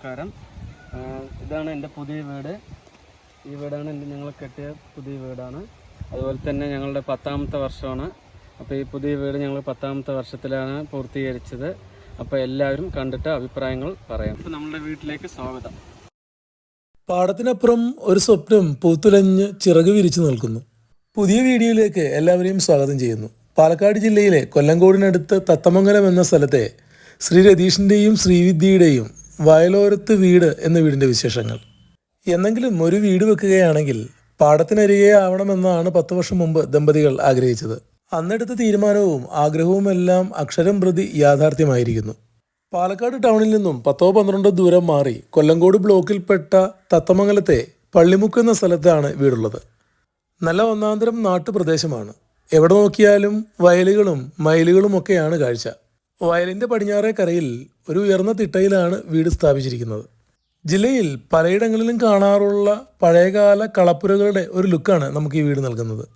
നമസ്കാരം. ഇതാണ് എന്റെ പുതിയ വീട്. ഈ വീടാണ് എന്റെ ഞങ്ങൾ കെട്ടിയ പുതിയ വീടാണ്. അതുപോലെ തന്നെ ഞങ്ങളുടെ പത്താമത്തെ വർഷമാണ്. അപ്പോൾ ഈ പുതിയ വീട് ഞങ്ങൾ പത്താമത്തെ വർഷത്തിലാണ് പൂർത്തീകരിച്ചത്. അപ്പോൾ എല്ലാവരും കണ്ടിട്ട് അഭിപ്രായങ്ങൾ പറയാം. അപ്പോൾ നമ്മുടെ വീട്ടിലേക്ക് സ്വാഗതം. പാടത്തിനപ്പുറം ഒരു സ്വപ്നം പൂത്തുലഞ്ഞ് ചിറക് വിരിച്ചു നിൽക്കുന്നു. പുതിയ വീഡിയോയിലേക്ക് എല്ലാവരെയും സ്വാഗതം ചെയ്യുന്നു. പാലക്കാട് ജില്ലയിലെ കൊല്ലങ്കോടിനടുത്ത് തത്തമംഗലം എന്ന സ്ഥലത്തെ ശ്രീ രതീഷിന്റെയും ശ്രീവിദ്യയുടെയും വയലോരത്ത് വീട് എന്ന വീടിന്റെ വിശേഷങ്ങൾ. എന്നെങ്കിലും ഒരു വീട് വെക്കുകയാണെങ്കിൽ പാടത്തിനരികെ ആവണമെന്നാണ് പത്ത് വർഷം മുമ്പ് ദമ്പതികൾ ആഗ്രഹിച്ചത്. അന്നെടുത്ത തീരുമാനവും ആഗ്രഹവുമെല്ലാം അക്ഷരം പ്രതി യാഥാർത്ഥ്യമായിരിക്കുന്നു. പാലക്കാട് ടൗണിൽ നിന്നും പത്തോ പന്ത്രണ്ടോ ദൂരം മാറി കൊല്ലങ്കോട് ബ്ലോക്കിൽപ്പെട്ട തത്തമംഗലത്തെ പള്ളിമുക്ക് എന്ന സ്ഥലത്താണ് വീടുള്ളത്. നല്ല ഒന്നാന്തരം നാട്ടുപ്രദേശമാണ്. എവിടെ നോക്കിയാലും വയലുകളും മയിലുകളും ഒക്കെയാണ് കാഴ്ച. വയലിന്റെ പടിഞ്ഞാറേ കരയിൽ ഒരു ഉയർന്ന തിട്ടയിലാണ് വീട് സ്ഥാപിച്ചിരിക്കുന്നത്. ജില്ലയിൽ പലയിടങ്ങളിലും കാണാറുള്ള പഴയകാല കളപ്പുരകളുടെ ഒരു ലുക്കാണ് നമുക്ക് ഈ വീട് നൽകുന്നത്.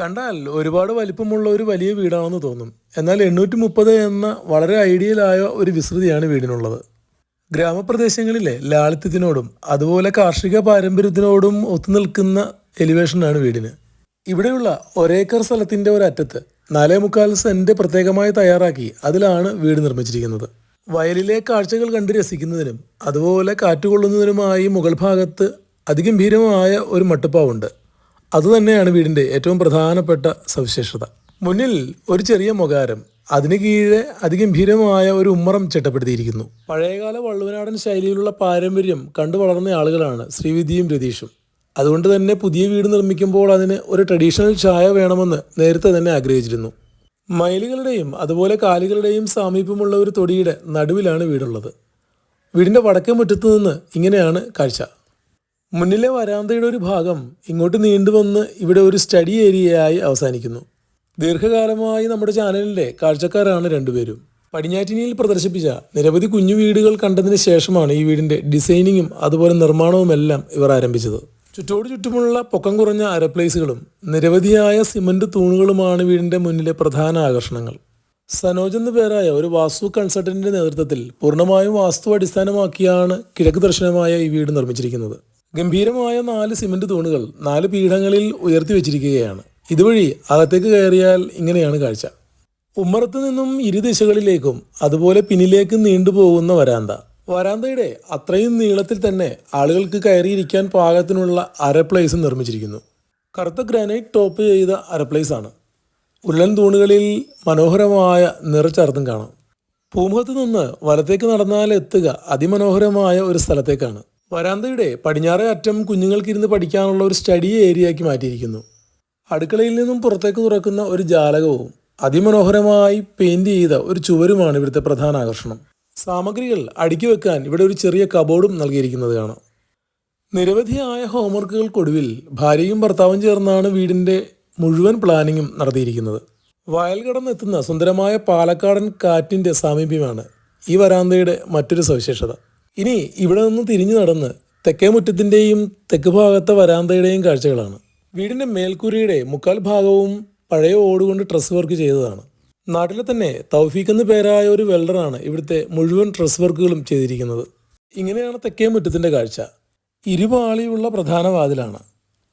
കണ്ടാൽ ഒരുപാട് വലിപ്പമുള്ള ഒരു വലിയ വീടാണെന്ന് തോന്നും. എന്നാൽ എണ്ണൂറ്റി മുപ്പത് എന്ന വളരെ ഐഡിയലായ ഒരു വിസ്തൃതിയാണ് വീടിനുള്ളത്. ഗ്രാമപ്രദേശങ്ങളിലെ ലാളിത്യത്തിനോടും അതുപോലെ കാർഷിക പാരമ്പര്യത്തിനോടും ഒത്തുനിൽക്കുന്ന എലിവേഷനാണ് വീടിന്. ഇവിടെയുള്ള ഒരേക്കർ സ്ഥലത്തിന്റെ ഒരറ്റത്ത് നാലേ മുക്കാൽ സെന്റ് പ്രത്യേകമായി തയ്യാറാക്കി അതിലാണ് വീട് നിർമ്മിച്ചിരിക്കുന്നത്. വയലിലെ കാഴ്ചകൾ കണ്ട് രസിക്കുന്നതിനും അതുപോലെ കാറ്റുകൊള്ളുന്നതിനുമായി മുകൾ ഭാഗത്ത് അതിഗംഭീരമായ ഒരു മട്ടുപ്പാവുണ്ട്. അതുതന്നെയാണ് വീടിന്റെ ഏറ്റവും പ്രധാനപ്പെട്ട സവിശേഷത. മുന്നിൽ ഒരു ചെറിയ മുഖാരം അതിന് കീഴെ അതിഗംഭീരമായ ഒരു ഉമ്മറം ചിട്ടപ്പെടുത്തിയിരിക്കുന്നു. പഴയകാല വള്ളുവനാടൻ ശൈലിയിലുള്ള പാരമ്പര്യം കണ്ടു വളർന്ന ആളുകളാണ് ശ്രീവിദ്യയും രതീഷും. അതുകൊണ്ട് തന്നെ പുതിയ വീട് നിർമ്മിക്കുമ്പോൾ അതിന് ഒരു ട്രഡീഷണൽ ചായ വേണമെന്ന് നേരത്തെ തന്നെ ആഗ്രഹിച്ചിരുന്നു. മയിലുകളുടെയും അതുപോലെ കാലികളുടെയും സാമീപ്യമുള്ള ഒരു തൊടിയുടെ നടുവിലാണ് വീടുള്ളത്. വീടിന്റെ വടക്കേ മുറ്റത്ത് നിന്ന് ഇങ്ങനെയാണ് കാഴ്ച. മുന്നിലെ വരാന്തയുടെ ഒരു ഭാഗം ഇങ്ങോട്ട് നീണ്ടുവന്ന് ഇവിടെ ഒരു സ്റ്റഡി ഏരിയയായി അവസാനിക്കുന്നു. ദീർഘകാലമായി നമ്മുടെ ചാനലിന്റെ കാഴ്ചക്കാരാണ് രണ്ടുപേരും. പടിഞ്ഞാറ്റിനിയിൽ പ്രദർശിപ്പിച്ച നിരവധി കുഞ്ഞു വീടുകൾ കണ്ടതിന് ശേഷമാണ് ഈ വീടിന്റെ ഡിസൈനിങ്ങും അതുപോലെ നിർമ്മാണവുമെല്ലാം ഇവർ ആരംഭിച്ചത്. ചുറ്റോട് ചുറ്റുമുള്ള പൊക്കം കുറഞ്ഞ അരപ്ലേസുകളും നിരവധിയായ സിമന്റ് തൂണുകളുമാണ് വീടിന്റെ മുന്നിലെ പ്രധാന ആകർഷണങ്ങൾ. സനോജ് എന്ന പേരായ ഒരു വാസ്തു കൺസൾട്ടന്റിന്റെ നേതൃത്വത്തിൽ പൂർണമായും വാസ്തു അടിസ്ഥാനമാക്കിയാണ് കിഴക്ക് ദർശനമായ ഈ വീട് നിർമ്മിച്ചിരിക്കുന്നത്. ഗംഭീരമായ നാല് സിമന്റ് തൂണുകൾ നാല് പീഠങ്ങളിൽ ഉയർത്തി വെച്ചിരിക്കുകയാണ്. ഇതുവഴി അകത്തേക്ക് കയറിയാൽ ഇങ്ങനെയാണ് കാഴ്ച. ഉമ്മറത്ത് നിന്നും ഇരു ദിശകളിലേക്കും അതുപോലെ പിന്നിലേക്കും നീണ്ടുപോകുന്ന വരാന്ത. വരാന്തയുടെ അത്രയും നീളത്തിൽ തന്നെ ആളുകൾക്ക് കയറിയിരിക്കാൻ പാകത്തിനുള്ള അരപ്ലേസ് നിർമ്മിച്ചിരിക്കുന്നു. കറുത്ത ഗ്രാനൈറ്റ് ടോപ്പ് ചെയ്ത അരപ്ലേസ് ആണ്. ഉരുളൻ തൂണുകളിൽ മനോഹരമായ നിറച്ചർത്തും കാണാം. പൂമുഖത്ത് നിന്ന് വലത്തേക്ക് നടന്നാൽ എത്തുക അതിമനോഹരമായ ഒരു സ്ഥലത്തേക്കാണ്. വരാന്തയുടെ പടിഞ്ഞാറേ അറ്റം കുഞ്ഞുങ്ങൾക്കിരുന്ന് പഠിക്കാനുള്ള ഒരു സ്റ്റഡി ഏരിയയാക്കി മാറ്റിയിരിക്കുന്നു. അടുക്കളയിൽ നിന്നും പുറത്തേക്ക് തുറക്കുന്ന ഒരു ജാലകവും അതിമനോഹരമായി പെയിന്റ് ചെയ്ത ഒരു ചുവരുമാണ് ഇവിടുത്തെ പ്രധാന ആകർഷണം. സാമഗ്രികൾ അടുക്കി വെക്കാൻ ഇവിടെ ഒരു ചെറിയ കബോർഡും നൽകിയിരിക്കുന്നത് കാണാം. നിരവധിയായ ഹോംവർക്കുകൾക്കൊടുവിൽ ഭാര്യയും ഭർത്താവും ചേർന്നാണ് വീടിന്റെ മുഴുവൻ പ്ലാനിങ്ങും നടത്തിയിരിക്കുന്നത്. വയൽ കടന്നെത്തുന്ന സുന്ദരമായ പാലക്കാടൻ കാറ്റിന്റെ സാമീപ്യമാണ് ഈ വരാന്തയുടെ മറ്റൊരു സവിശേഷത. ഇനി ഇവിടെ നിന്ന് തിരിഞ്ഞു നടന്ന് തെക്കേ മുറ്റത്തിന്റെയും തെക്ക് ഭാഗത്തെ വരാന്തയുടെയും കാഴ്ചകളാണ്. വീടിന്റെ മേൽക്കൂരയുടെ മുക്കാൽ ഭാഗവും പഴയ ഓടുകൊണ്ട് ഡ്രസ് വർക്ക് ചെയ്തതാണ്. നാട്ടിലെ തന്നെ തൗഫീഖ് എന്ന പേരായ ഒരു വെൽഡറാണ് ഇവിടുത്തെ മുഴുവൻ ഡ്രസ് വർക്കുകളും ചെയ്തിരിക്കുന്നത്. ഇങ്ങനെയാണ് തെക്കേ മുറ്റത്തിന്റെ കാഴ്ച. ഇരുപാളിയുള്ള പ്രധാന വാതിലാണ്.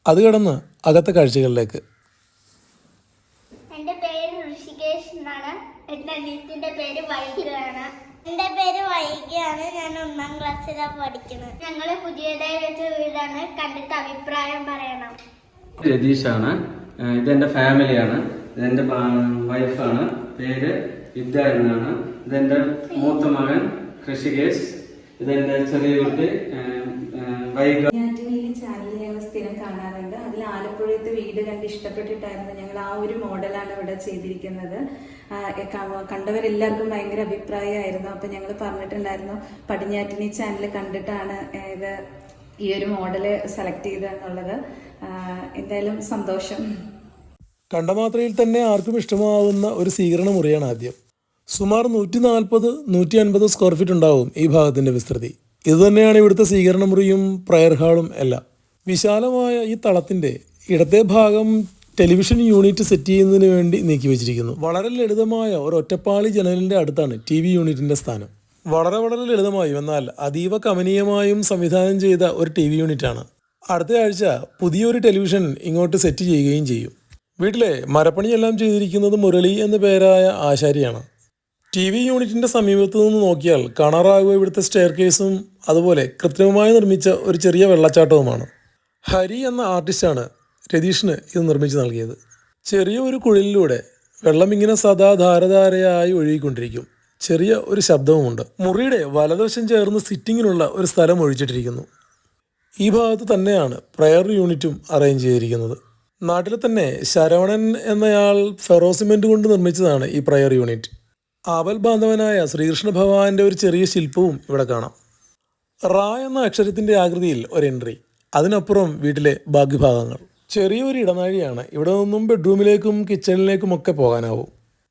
അത് കടന്ന് അകത്തെ കാഴ്ചകളിലേക്ക്. എന്റെ പേര് ഋഷികേഷ് എന്നാണ്. എന്റെ അനിയത്തിന്റെ പേര് വൈകിയാണ് എന്റെ പേര് വൈകിയാണ് ഞാൻ ഒന്നാം ക്ലാസ്സിലാണ് പഠിക്കുന്നത്. ഞങ്ങൾ പുതിയതായി വെച്ച വീടാണ്. കണ്ടിട്ട് അഭിപ്രായം പറയണം. രതീഷാണ് ഇത് ഇതെന്റെ ഫാമിലിയാണ് ഇതെന്റെ വൈഫാണ് പേര് വിദ്യ എന്നാണ്. ഇതെന്റെ മൂത്ത മകൻ കൃഷികേഷ്. ഇതെന്റെ ചെറിയ കുട്ടി സ്ഥിരം കാണാറുണ്ട്. അതിൽ ആലപ്പുഴത്തെ വീട് കണ്ട് ഇഷ്ടപ്പെട്ടിട്ടായിരുന്നു ഞങ്ങൾ ആ ഒരു മോഡലാണ് ഇവിടെ ചെയ്തിരിക്കുന്നത്. കണ്ടവരെല്ലാവർക്കും ഭയങ്കര അഭിപ്രായമായിരുന്നു. അപ്പം ഞങ്ങൾ പറഞ്ഞിട്ടുണ്ടായിരുന്നു പടിഞ്ഞാറ്റിനി ചാനൽ കണ്ടിട്ടാണ് ഇത് ഈ ഒരു മോഡൽ സെലക്ട് ചെയ്തതെന്നുള്ളത്. എന്തായാലും സന്തോഷം. കണ്ടമാത്രയിൽ തന്നെ ആർക്കും ഇഷ്ടമാവുന്ന ഒരു സ്വീകരണ മുറിയാണ് ആദ്യം. സുമാർ നൂറ്റി നാൽപ്പത് നൂറ്റി അൻപത് സ്ക്വയർ ഫീറ്റ് ഉണ്ടാവും ഈ ഭാഗത്തിന്റെ വിസ്തൃതി. ഇതുതന്നെയാണ് ഇവിടുത്തെ സ്വീകരണ മുറിയും പ്രയർ ഹാളും എല്ലാം. വിശാലമായ ഈ തളത്തിന്റെ ഇടത്തെ ഭാഗം ടെലിവിഷൻ യൂണിറ്റ് സെറ്റ് ചെയ്യുന്നതിന് വേണ്ടി നീക്കി വെച്ചിരിക്കുന്നു. വളരെ ലളിതമായ ഒരു ഒറ്റപ്പാളി ജനലിന്റെ അടുത്താണ് ടി വി യൂണിറ്റിന്റെ സ്ഥാനം. വളരെ വളരെ ലളിതമായും എന്നാൽ അതീവ കമനീയമായും സംവിധാനം ചെയ്ത ഒരു ടി വി യൂണിറ്റാണ്. അടുത്ത ആഴ്ച പുതിയൊരു ടെലിവിഷൻ ഇങ്ങോട്ട് സെറ്റ് ചെയ്യുകയും ചെയ്യും. വീട്ടിലെ മരപ്പണിയെല്ലാം ചെയ്തിരിക്കുന്നത് മുരളി എന്ന പേരായ ആശാരിയാണ്. ടി വി യൂണിറ്റിന്റെ സമീപത്തു നിന്ന് നോക്കിയാൽ കാണാറാകുക ഇവിടുത്തെ സ്റ്റെയർ കേസും അതുപോലെ കൃത്രിമമായി നിർമ്മിച്ച ഒരു ചെറിയ വെള്ളച്ചാട്ടവുമാണ്. ഹരി എന്ന ആർട്ടിസ്റ്റാണ് രതീഷിന് ഇത് നിർമ്മിച്ചു നൽകിയത്. ചെറിയ ഒരു കുഴലിലൂടെ വെള്ളം ഇങ്ങനെ സദാ ധാരധാരയായി ഒഴുകിക്കൊണ്ടിരിക്കും. ചെറിയ ഒരു ശബ്ദവുമുണ്ട്. മുറിയുടെ വലതുവശം ചേർന്ന് സിറ്റിങ്ങിനുള്ള ഒരു സ്ഥലം ഒഴിച്ചിട്ടിരിക്കുന്നു. ഈ ഭാഗത്ത് തന്നെയാണ് പ്രയർ യൂണിറ്റും അറേഞ്ച് ചെയ്തിരിക്കുന്നത്. നാട്ടിൽ തന്നെ ശരവണൻ എന്നയാൾ ഫെറോസിമെന്റ് കൊണ്ട് നിർമ്മിച്ചതാണ് ഈ പ്രയർ യൂണിറ്റ്. ആവൽ ബാന്ധവനായ ശ്രീകൃഷ്ണ ഭഗവാന്റെ ഒരു ചെറിയ ശില്പവും ഇവിടെ കാണാം. റാ എന്ന അക്ഷരത്തിന്റെ ആകൃതിയിൽ ഒരു എൻട്രി. അതിനപ്പുറം വീട്ടിലെ ബാക്കി ഭാഗങ്ങൾ ചെറിയൊരു ഇടനാഴിയാണ്. ഇവിടെ നിന്നും ബെഡ്റൂമിലേക്കും കിച്ചണിലേക്കും ഒക്കെ പോകാനാവും.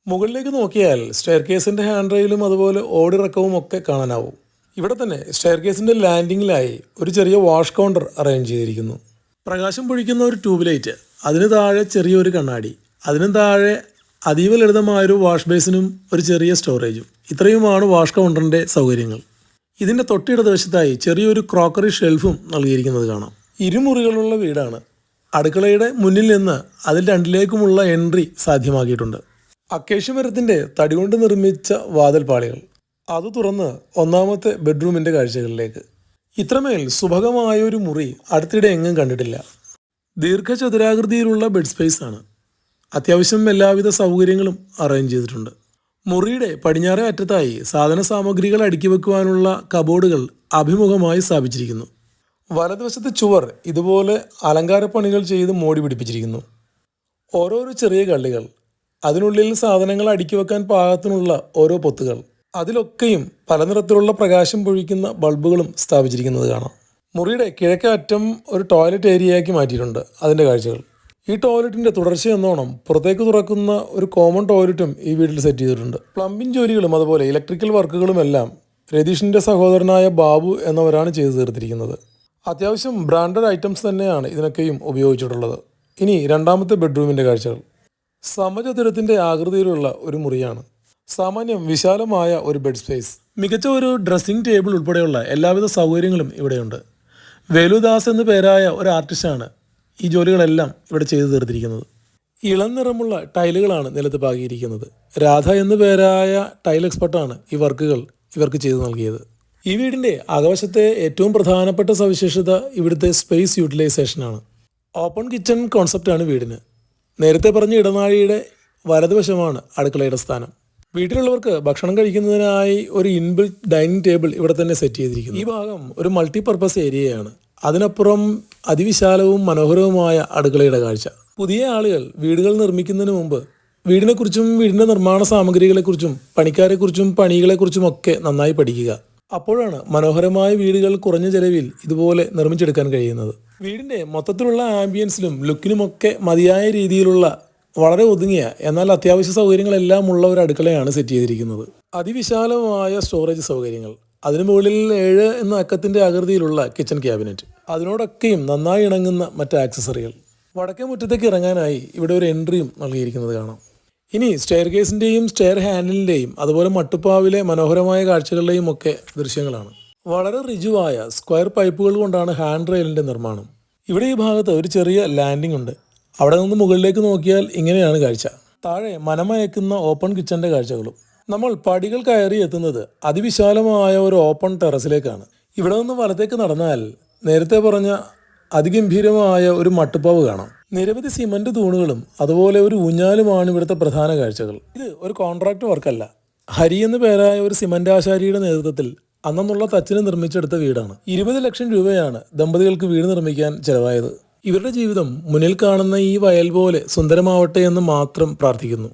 മുകളിലേക്ക് നോക്കിയാൽ സ്റ്റെയർ കേസിന്റെ ഹാൻഡ് റെയിലും അതുപോലെ ഓടിറക്കവും ഒക്കെ കാണാനാവും. ഇവിടെ തന്നെ സ്റ്റെയർ കേസിന്റെ ലാൻഡിങ്ങിലായി ഒരു ചെറിയ വാഷ് കൗണ്ടർ അറേഞ്ച് ചെയ്തിരിക്കുന്നു. പ്രകാശം പൊഴിക്കുന്ന ഒരു ട്യൂബ് ലൈറ്റ് അതിന് താഴെ ചെറിയൊരു കണ്ണാടി. അതിനും താഴെ അതീവ ലളിതമായൊരു വാഷ് ബേസിനും ഒരു ചെറിയ സ്റ്റോറേജും. ഇത്രയുമാണ് വാഷ് കൗണ്ടറിന്റെ സൗകര്യങ്ങൾ. ഇതിന്റെ ഇതിന്റെ ദിവസത്തായി ചെറിയൊരു ക്രോക്കറി ഷെൽഫും നൽകിയിരിക്കുന്നത് കാണാം. ഇരുമുറികളുള്ള വീടാണ്. അടുക്കളയുടെ മുന്നിൽ നിന്ന് അതിൽ രണ്ടിലേക്കുമുള്ള എൻട്രി സാധ്യമാക്കിയിട്ടുണ്ട്. അക്കേഷ്യമരത്തിന്റെ തടി കൊണ്ട് നിർമ്മിച്ച വാതിൽപ്പാളികൾ. അത് തുറന്ന് ഒന്നാമത്തെ ബെഡ്റൂമിന്റെ കാഴ്ചകളിലേക്ക്. ഇത്രമേൽ സുഭഗമായ ഒരു മുറി അടുത്തിടെ എങ്ങും കണ്ടിട്ടില്ല. ദീർഘചതുരാകൃതിയിലുള്ള ബെഡ് സ്പേസ് ആണ്. അത്യാവശ്യം എല്ലാവിധ സൗകര്യങ്ങളും അറേഞ്ച് ചെയ്തിട്ടുണ്ട്. മുറിയുടെ പടിഞ്ഞാറേ അറ്റത്തായി സാധന സാമഗ്രികൾ അടുക്കി വെക്കുവാനുള്ള കബോർഡുകൾ അഭിമുഖമായി സ്ഥാപിച്ചിരിക്കുന്നു. വലതുവശത്തെ ചുവർ ഇതുപോലെ അലങ്കാരപ്പണികൾ ചെയ്ത് മോടി പിടിപ്പിച്ചിരിക്കുന്നു. ഓരോരോ ചെറിയ കള്ളികൾ അതിനുള്ളിൽ സാധനങ്ങൾ അടുക്കി വെക്കാൻ പാകത്തിനുള്ള ഓരോ പൊത്തുകൾ അതിലൊക്കെയും പല നിറത്തിലുള്ള പ്രകാശം പൊഴിക്കുന്ന ബൾബുകളും സ്ഥാപിച്ചിരിക്കുന്നത് കാണാം. മുറിയുടെ കിഴക്കേ അറ്റം ഒരു ടോയ്ലറ്റ് ഏരിയയാക്കി മാറ്റിയിട്ടുണ്ട് അതിന്റെ കാഴ്ചകൾ. ഈ ടോയ്ലറ്റിന്റെ തുടർച്ചയെന്നോണം പുറത്തേക്ക് തുറക്കുന്ന ഒരു കോമൺ ടോയ്ലറ്റും ഈ വീട്ടിൽ സെറ്റ് ചെയ്തിട്ടുണ്ട്. പ്ലംബിംഗ് ജോലികളും അതുപോലെ ഇലക്ട്രിക്കൽ വർക്കുകളും എല്ലാം രതീഷിന്റെ സഹോദരനായ ബാബു എന്നവരാണ് ചെയ്തു തീർത്തിരിക്കുന്നത്. അത്യാവശ്യം ബ്രാൻഡഡ് ഐറ്റംസ് തന്നെയാണ് ഇതിനൊക്കെയും ഉപയോഗിച്ചിട്ടുള്ളത്. ഇനി രണ്ടാമത്തെ ബെഡ്റൂമിന്റെ കാഴ്ചകൾ. സമചതുരത്തിന്റെ ആകൃതിയിലുള്ള ഒരു മുറിയാണ്. സാമാന്യം വിശാലമായ ഒരു ബെഡ് സ്പേസ്. മികച്ച ഒരു ഡ്രസ്സിംഗ് ടേബിൾ ഉൾപ്പെടെയുള്ള എല്ലാവിധ സൗകര്യങ്ങളും ഇവിടെയുണ്ട്. വേലുദാസ് എന്ന് പേരായ ഒരു ആർട്ടിസ്റ്റാണ് ഈ ജോലികളെല്ലാം ഇവിടെ ചെയ്തു തീർത്തിരിക്കുന്നത്. ഇളം നിറമുള്ള ടൈലുകളാണ് നിലത്ത് പാകിയിരിക്കുന്നത്. രാധ എന്നു പേരായ ടൈൽ എക്സ്പെർട്ടാണ് ഈ വർക്കുകൾ ഇവർക്ക് ചെയ്തു നൽകിയത്. ഈ വീടിന്റെ അകവശത്തെ ഏറ്റവും പ്രധാനപ്പെട്ട സവിശേഷത ഇവിടുത്തെ സ്പേസ് യൂട്ടിലൈസേഷനാണ് ഓപ്പൺ കിച്ചൺ കോൺസെപ്റ്റാണ് വീടിന്. നേരത്തെ പറഞ്ഞ ഇടനാഴിയുടെ വലതുവശമാണ് അടുക്കളയുടെ സ്ഥാനം. വീട്ടിലുള്ളവർക്ക് ഭക്ഷണം കഴിക്കുന്നതിനായി ഒരു ഇൻബിൽറ്റ് ഡൈനിങ് ടേബിൾ ഇവിടെ തന്നെ സെറ്റ് ചെയ്തിരിക്കുന്നു. ഈ ഭാഗം ഒരു മൾട്ടിപർപ്പസ് ഏരിയയാണ് അതിനപ്പുറം അതിവിശാലവും മനോഹരവുമായ അടുക്കളയുടെ കാഴ്ച. പുതിയ ആളുകൾ വീടുകൾ നിർമ്മിക്കുന്നതിന് മുമ്പ് വീടിനെക്കുറിച്ചും വീടിന്റെ നിർമ്മാണ സാമഗ്രികളെക്കുറിച്ചും പണിക്കാരെക്കുറിച്ചും പണികളെക്കുറിച്ചും ഒക്കെ നന്നായി പഠിക്കുക. അപ്പോഴാണ് മനോഹരമായ വീടുകൾ കുറഞ്ഞ ചെലവിൽ ഇതുപോലെ നിർമ്മിച്ചെടുക്കാൻ കഴിയുന്നത്. വീടിന്റെ മൊത്തത്തിലുള്ള ആംബിയൻസിലും ലുക്കിനുമൊക്കെ മതിയായ രീതിയിലുള്ള വളരെ ഒതുങ്ങിയ എന്നാൽ അത്യാവശ്യ സൗകര്യങ്ങളെല്ലാം ഉള്ള ഒരു അടുക്കളയാണ് സെറ്റ് ചെയ്തിരിക്കുന്നത്. അതിവിശാലമായ സ്റ്റോറേജ് സൗകര്യങ്ങൾ. അതിനു മുകളിൽ ഏഴ് എന്ന അക്കത്തിന്റെ ആകൃതിയിലുള്ള കിച്ചൺ ക്യാബിനറ്റ് അതിനോടൊക്കെയും നന്നായി ഇണങ്ങുന്ന മറ്റ് ആക്സസറികൾ വടക്കേ മുറ്റത്തേക്ക് ഇറങ്ങാനായി ഇവിടെ ഒരു എൻട്രിയും നൽകിയിരിക്കുന്നത് കാണാം. ഇനി സ്റ്റെയർ കേസിന്റെയും സ്റ്റെയർ ഹാൻഡിലിന്റെയും അതുപോലെ മട്ടുപ്പാവിലെ മനോഹരമായ കാഴ്ചകളുടെയും ഒക്കെ ദൃശ്യങ്ങളാണ്. വളരെ റിജുവായ സ്ക്വയർ പൈപ്പുകൾ കൊണ്ടാണ് ഹാൻഡ് റെയിലിന്റെ നിർമ്മാണം. ഇവിടെ ഈ ഭാഗത്ത് ഒരു ചെറിയ ലാൻഡിംഗ് ഉണ്ട്. അവിടെ നിന്ന് മുകളിലേക്ക് നോക്കിയാൽ ഇങ്ങനെയാണ് കാഴ്ച. താഴെ മനമയക്കുന്ന ഓപ്പൺ കിച്ചന്റെ കാഴ്ചകളും. നമ്മൾ പടികൾ കയറി എത്തുന്നത് അതിവിശാലമായ ഒരു ഓപ്പൺ ടെറസിലേക്കാണ് ഇവിടെ നിന്ന് വലത്തേക്ക് നടന്നാൽ നേരത്തെ പറഞ്ഞ അതിഗംഭീരമായ ഒരു മട്ടുപ്പാവ് കാണാം. നിരവധി സിമന്റ് തൂണുകളും അതുപോലെ ഒരു ഊഞ്ഞാലുമാണ് ഇവിടുത്തെ പ്രധാന കാഴ്ചകൾ. ഇത് ഒരു കോൺട്രാക്ട് വർക്കല്ല ഹരി എന്ന പേരായ ഒരു സിമന്റ് ആശാരിയുടെ നേതൃത്വത്തിൽ അന്നുള്ള തച്ചിന് നിർമ്മിച്ചെടുത്ത വീടാണ്. ഇരുപത് ലക്ഷം രൂപയാണ് ദമ്പതികൾക്ക് വീട് നിർമ്മിക്കാൻ ചെലവായത്. ഇവരുടെ ജീവിതം മുന്നിൽ കാണുന്ന ഈ വയൽ പോലെ സുന്ദരമാവട്ടെ എന്ന് മാത്രം പ്രാർത്ഥിക്കുന്നു.